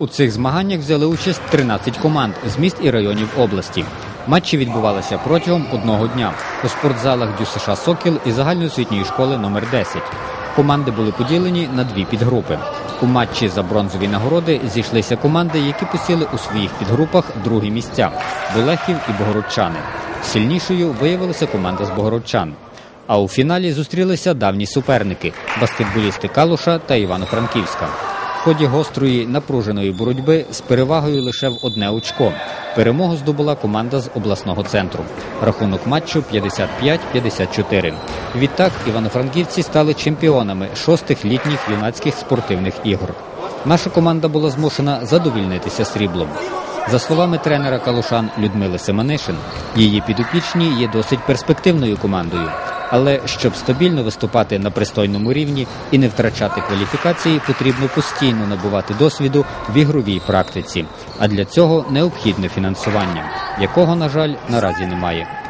У цих змаганнях взяли участь 13 команд з міст і районів області. Матчі відбувалися протягом одного дня у спортзалах ДЮСШ Сокіл і загальноосвітньої школи номер 10 Команди були поділені на дві підгрупи. У матчі за бронзові нагороди зійшлися команди, які посіли у своїх підгрупах другі місця Болехів і Богородчани. Сильнішою виявилася команда з Богородчан. А у фіналі зустрілися давні суперники баскетболісти Калуша та Івано-Франківська. Ході гострої напруженої боротьби з перевагою лише в одне очко. Перемогу здобула команда з обласного центру. Рахунок матчу 55-54. Відтак івано-франківці стали чемпіонами шостих літніх юнацьких спортивних ігор. Наша команда була змушена задовільнитися сріблом. За словами тренера Калушан Людмили Семенишин, її підопічні є досить перспективною командою. Але щоб стабільно виступати на пристойному рівні і не втрачати кваліфікації, потрібно постійно набувати досвіду в ігровій практиці. А для цього необхідне фінансування, якого, на жаль, наразі немає.